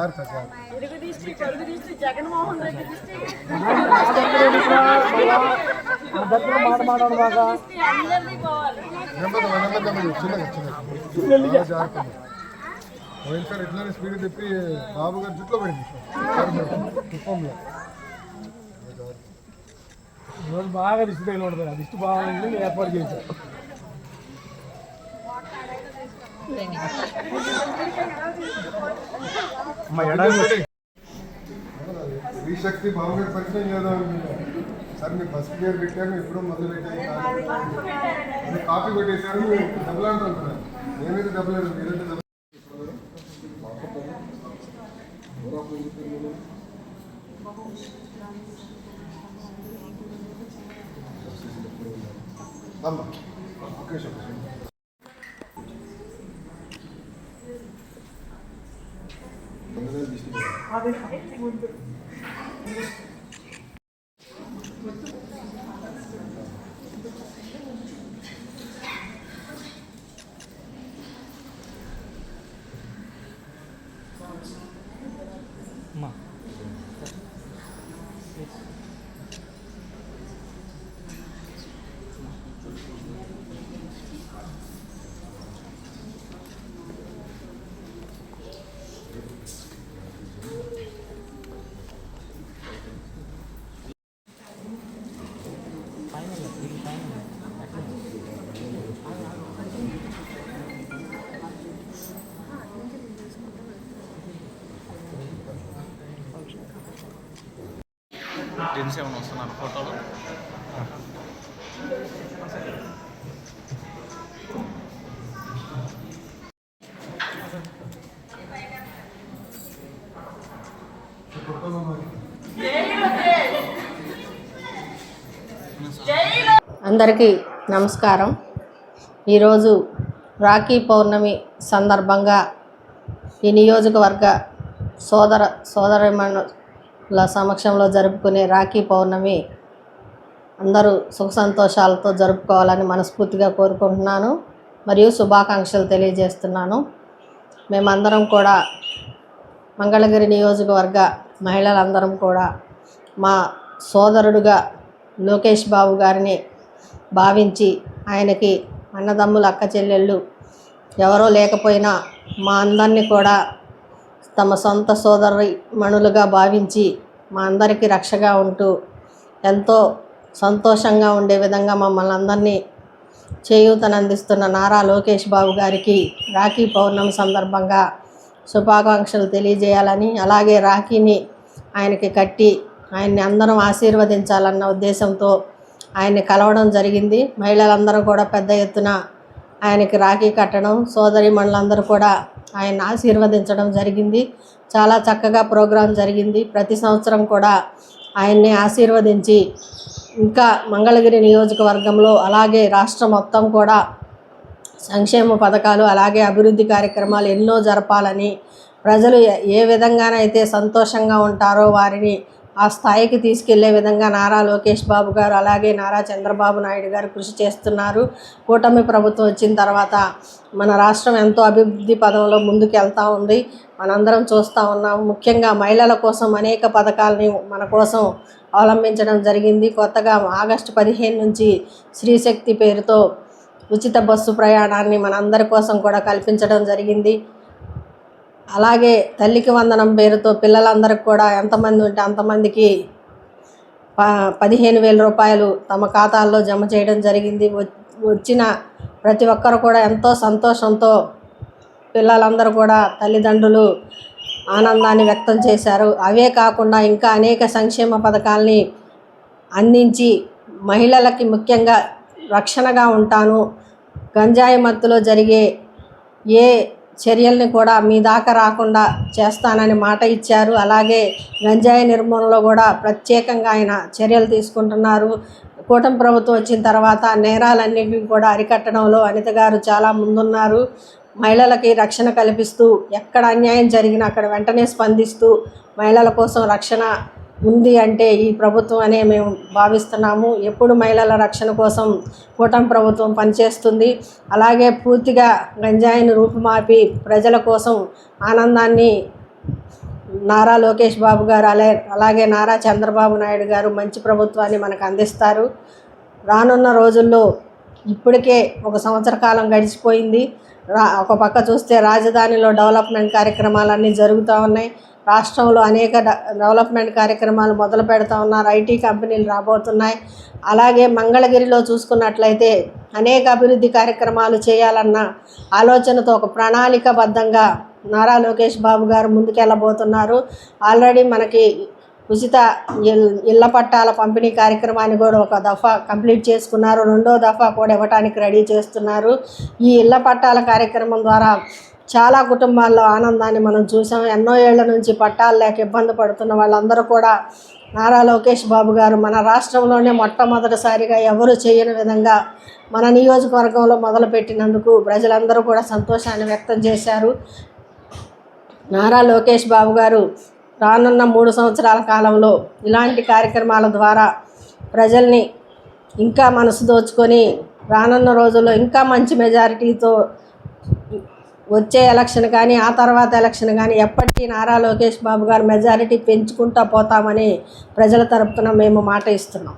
పొరుగు దిష్టి జగన్మోహన్ రెడ్డి మాట మాట్లాడు బాగా పోయినసారి ఎట్లనే స్పీడ్ తిప్పి బాబు గారు జుట్లో కుప్పంలో ఈరోజు బాగా దిష్టి తగిలి ఉంటుంది ఆ దిష్టి బాగా ఏర్పాటు చేశారు. మీ శక్తి బాబు పరిచయం చేద్దాం సార్ మీరు ఫస్ట్ ఇయర్ పెట్టాను ఎప్పుడో మొదలు పెట్టాను కాపీ కొట్టేశారు డబ్బులు అంటున్నారు. నేనైతే డబ్బులు లేదు మీరైతే డబ్బులు అమ్మ ఒకే నిమిషం, పోయింది. జెంట్స్ ఏమైనా వస్తున్నారు ఫోటోలు? అందరికీ నమస్కారం. ఈరోజు రాఖీ పౌర్ణమి సందర్భంగా ఈ నియోజకవర్గ సోదర ఇలా సమక్షంలో జరుపుకునే రాఖీ పౌర్ణమి అందరూ సుఖ సంతోషాలతో జరుపుకోవాలని మనస్ఫూర్తిగా కోరుకుంటున్నాను. మరియు శుభాకాంక్షలు తెలియజేస్తున్నాను. మేమందరం కూడా మంగళగిరి నియోజకవర్గ మహిళలందరం కూడా మా సోదరుడుగా లోకేష్ బాబు గారిని భావించి ఆయనకి అన్నదమ్ములు అక్క చెల్లెళ్ళు ఎవరో లేకపోయినా మా అందరినీ కూడా తమ సొంత సోదరి మణులుగా భావించి మా అందరికీ రక్షగా ఉంటూ ఎంతో సంతోషంగా ఉండే విధంగా మమ్మల్ని అందరినీ చేయూతనందిస్తున్న నారా లోకేష్ బాబు గారికి రాఖీ పౌర్ణమి సందర్భంగా శుభాకాంక్షలు తెలియజేయాలని అలాగే రాఖీని ఆయనకి కట్టి ఆయన్ని అందరం ఆశీర్వదించాలన్న ఉద్దేశంతో ఆయన్ని కలవడం జరిగింది. మహిళలందరూ కూడా పెద్ద ఎత్తున ఆయనకి రాఖీ కట్టడం సోదరి మండలందరూ కూడా ఆయన ఆశీర్వదించడం జరిగింది. చాలా చక్కగా ప్రోగ్రాం జరిగింది. ప్రతి సంవత్సరం కూడా ఆయన్ని ఆశీర్వదించి ఇంకా మంగళగిరి నియోజకవర్గంలో అలాగే రాష్ట్రం మొత్తం కూడా సంక్షేమ పథకాలు అలాగే అభివృద్ధి కార్యక్రమాలు ఎన్నో జరపాలని ప్రజలు ఏ- ఏ విధంగానైతే సంతోషంగా ఉంటారో వారిని ఆ స్థాయికి తీసుకెళ్ళే విధంగా నారా లోకేష్ బాబు గారు అలాగే నారా చంద్రబాబు నాయుడు గారు కృషి చేస్తున్నారు. కూటమి ప్రభుత్వం వచ్చిన తర్వాత మన రాష్ట్రం ఎంతో అభివృద్ధి పదంలో ముందుకు వెళ్తూ ఉంది. మనందరం చూస్తూ ఉన్నాం. ముఖ్యంగా మహిళల కోసం అనేక పథకాలని మన కోసం అవలంబించడం జరిగింది. కొత్తగా ఆగస్టు పదిహేను నుంచి శ్రీశక్తి పేరుతో ఉచిత బస్సు ప్రయాణాన్ని మనందరి కోసం కూడా కల్పించడం జరిగింది. అలాగే తల్లికి వందనం పేరుతో పిల్లలందరికీ కూడా ఎంతమంది ఉంటే అంతమందికి ప పదిహేను వేల రూపాయలు తమ ఖాతాల్లో జమ చేయడం జరిగింది. వచ్చిన ప్రతి ఒక్కరు కూడా ఎంతో సంతోషంతో పిల్లలందరూ కూడా తల్లిదండ్రులు ఆనందాన్ని వ్యక్తం చేశారు. అవే కాకుండా ఇంకా అనేక సంక్షేమ పథకాల్ని అందించి మహిళలకి ముఖ్యంగా రక్షణగా ఉంటాను. గంజాయి మత్తులో జరిగే ఏ చర్యల్ని కూడా మీ దాకా రాకుండా చేస్తానని మాట ఇచ్చారు. అలాగే గంజాయి నిర్మూలనలో కూడా ప్రత్యేకంగా ఆయన చర్యలు తీసుకుంటున్నారు. కూటమి ప్రభుత్వం వచ్చిన తర్వాత నేరాలన్నింటినీ కూడా అరికట్టడంలో అనిత గారు చాలా ముందున్నారు. మహిళలకి రక్షణ కల్పిస్తూ ఎక్కడ అన్యాయం జరిగినా అక్కడ వెంటనే స్పందిస్తూ మహిళల కోసం రక్షణ ఉంది అంటే ఈ ప్రభుత్వం అనే మేము భావిస్తున్నాము. ఎప్పుడు మహిళల రక్షణ కోసం కూటమి ప్రభుత్వం పనిచేస్తుంది. అలాగే పూర్తిగా గంజాయిని రూపుమాపి ప్రజల కోసం ఆనందాన్ని నారా లోకేష్ బాబు గారు అలా అలాగే నారా చంద్రబాబు నాయుడు గారు మంచి ప్రభుత్వాన్ని మనకు అందిస్తారు. రానున్న రోజుల్లో ఇప్పటికే ఒక సంవత్సర కాలం గడిచిపోయింది. రా ఒక పక్క చూస్తే రాజధానిలో డెవలప్మెంట్ కార్యక్రమాలన్నీ జరుగుతూ ఉన్నాయి. రాష్ట్రంలో అనేక డ- డెవలప్మెంట్ కార్యక్రమాలు మొదలు పెడతా ఉన్నారు. ఐటీ కంపెనీలు రాబోతున్నాయి. అలాగే మంగళగిరిలో చూసుకున్నట్లయితే అనేక అభివృద్ధి కార్యక్రమాలు చేయాలన్న ఆలోచనతో ఒక ప్రణాళికబద్ధంగా నారా లోకేష్ బాబు గారు ముందుకెళ్ళబోతున్నారు. ఆల్రెడీ మనకి ఉచిత ఇల్- ఇళ్ళ పట్టాల పంపిణీ కార్యక్రమాన్ని కూడా ఒక దఫా కంప్లీట్ చేసుకున్నారు. రెండో దఫా కూడా ఇవ్వడానికి రెడీ చేస్తున్నారు. ఈ ఇళ్ళ పట్టాల కార్యక్రమం ద్వారా చాలా కుటుంబాల్లో ఆనందాన్ని మనం చూసాం. ఎన్నో ఏళ్ళ నుంచి పట్టాలు లేక ఇబ్బంది పడుతున్న వాళ్ళందరూ కూడా నారా లోకేష్ బాబు గారు మన రాష్ట్రంలోనే మొట్టమొదటిసారిగా ఎవరు చేయని విధంగా మన నియోజకవర్గంలో మొదలుపెట్టినందుకు ప్రజలందరూ కూడా సంతోషాన్ని వ్యక్తం చేశారు. నారా లోకేష్ బాబు గారు రానున్న మూడు సంవత్సరాల కాలంలో ఇలాంటి కార్యక్రమాల ద్వారా ప్రజల్ని ఇంకా మనసు దోచుకొని రానున్న రోజుల్లో ఇంకా మంచి మెజారిటీతో వచ్చే ఎలక్షన్ కానీ ఆ తర్వాత ఎలక్షన్ కానీ ఎప్పటికీ నారా లోకేష్ బాబు గారు మెజారిటీ పెంచుకుంటూ పోతామని ప్రజల తరపున మేము మాట ఇస్తున్నాం.